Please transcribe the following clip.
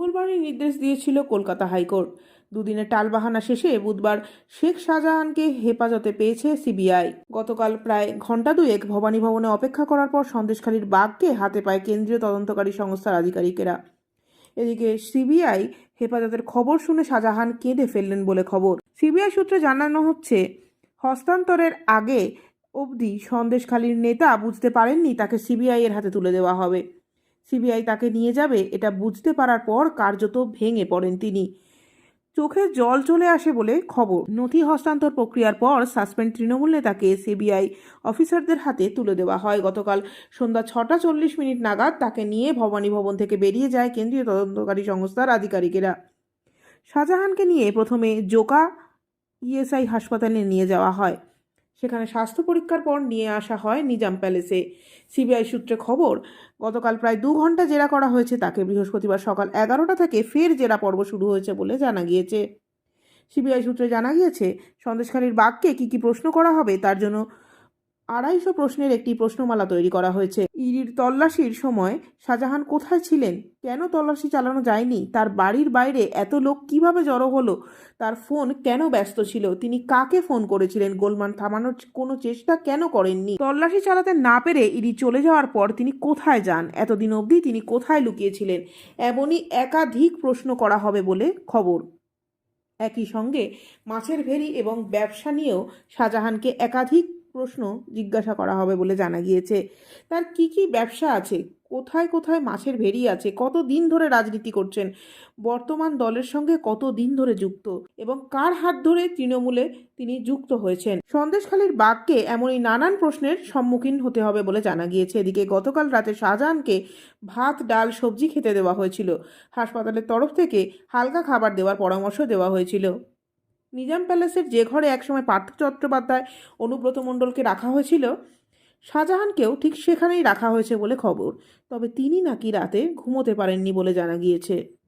মঙ্গলবারই নির্দেশ দিয়েছিল কলকাতা হাইকোর্ট। দুদিনের টালবাহানা শেষে বুধবার শেখ শাহজাহানকে হেফাজতে পেয়েছে সিবিআই। গতকাল প্রায় ঘণ্টা দুয়েক ভবানী ভবনে অপেক্ষা করার পর সন্দেশখালীর বাঘকে হাতে পায় কেন্দ্রীয় তদন্তকারী সংস্থার আধিকারিকেরা। এদিকে সিবিআই হেফাজতের খবর শুনে শাহজাহান কেঁদে ফেললেন বলে খবর। সিবিআই সূত্রে জানানো হচ্ছে, হস্তান্তরের আগে অবধি সন্দেশখালীর নেতা বুঝতে পারেননি তাকে সিবিআই এর হাতে তুলে দেওয়া হবে। সিবিআই তাকে নিয়ে যাবে, এটা বুঝতে পারার পর কার্যত ভেঙে পড়েন তিনি। চোখে জল চলে আসে বলে খবর। নথি হস্তান্তর প্রক্রিয়ার পর সাসপেন্ড তৃণমূল নেতাকে সিবিআই অফিসারদের হাতে তুলে দেওয়া হয়। গতকাল সন্ধ্যা ছটা চল্লিশ মিনিট নাগাদ তাকে নিয়ে ভবানী ভবন থেকে বেরিয়ে যায় কেন্দ্রীয় তদন্তকারী সংস্থার আধিকারিকেরা। শাহজাহানকে নিয়ে প্রথমে জোকা ইএসআই হাসপাতালে নিয়ে যাওয়া হয়। সেখানে স্বাস্থ্য পরীক্ষার পর নিয়ে আসা হয় নিজাম প্যালেসে। সিবিআই সূত্রে খবর, গতকাল প্রায় দু ঘণ্টা জেরা করা হয়েছে তাকে। বৃহস্পতিবার সকাল এগারোটা থেকে ফের জেরা পর্ব শুরু হয়েছে বলে জানা গিয়েছে। সিবিআই সূত্রে জানা গিয়েছে, সন্দেশখালীর বাঘকে কী কী প্রশ্ন করা হবে তার জন্য আড়াইশো প্রশ্নের একটি প্রশ্নমালা তৈরি করা হয়েছে। ইডির তল্লাশির সময় শাহজাহান কোথায় ছিলেন? কেন তল্লাশি চালানো যায়নি? তার বাড়ির বাইরে এত লোক কীভাবে জড়ো হলো? তার ফোন কেন ব্যস্ত ছিল? তিনি কাকে ফোন করেছিলেন? গোলমাল থামানোর কোনো চেষ্টা কেন করেননি? তল্লাশি চালাতে না পেরে ইডি চলে যাওয়ার পর তিনি কোথায় যান? এতদিন অবধি তিনি কোথায় লুকিয়েছিলেন? এমনই একাধিক প্রশ্ন করা হবে বলে খবর। একই সঙ্গে মাছের ভেরি এবং ব্যবসা নিয়েও শাহজাহানকে একাধিক প্রশ্ন জিজ্ঞাসা করা হবে বলে জানা গিয়েছে। তার কি কি ব্যবসা আছে? কোথায় কোথায় মাছের ভেরি আছে? কত দিন ধরে রাজনীতি করছেন? বর্তমান দলের সঙ্গে কত দিন ধরে যুক্ত? এবং কার হাত ধরে তৃণমূলে তিনি যুক্ত হয়েছেন? সন্দেশখালীর বাঘকে এমনই নানান প্রশ্নের সম্মুখীন হতে হবে বলে জানা গিয়েছে। এদিকে গতকাল রাতে শাহজাহানকে ভাত, ডাল, সবজি খেতে দেওয়া হয়েছিল। হাসপাতালের তরফ থেকে হালকা খাবার দেওয়ার পরামর্শ দেওয়া হয়েছিল। নিজাম প্যালেসের যে ঘরে একসময় পার্থ চট্টোপাধ্যায় অনুব্রত মণ্ডলকে রাখা হয়েছিল, শাহজাহানকেও ঠিক সেখানেই রাখা হয়েছে বলে খবর। তবে তিনি নাকি রাতে ঘুমোতে পারেননি বলে জানা গিয়েছে।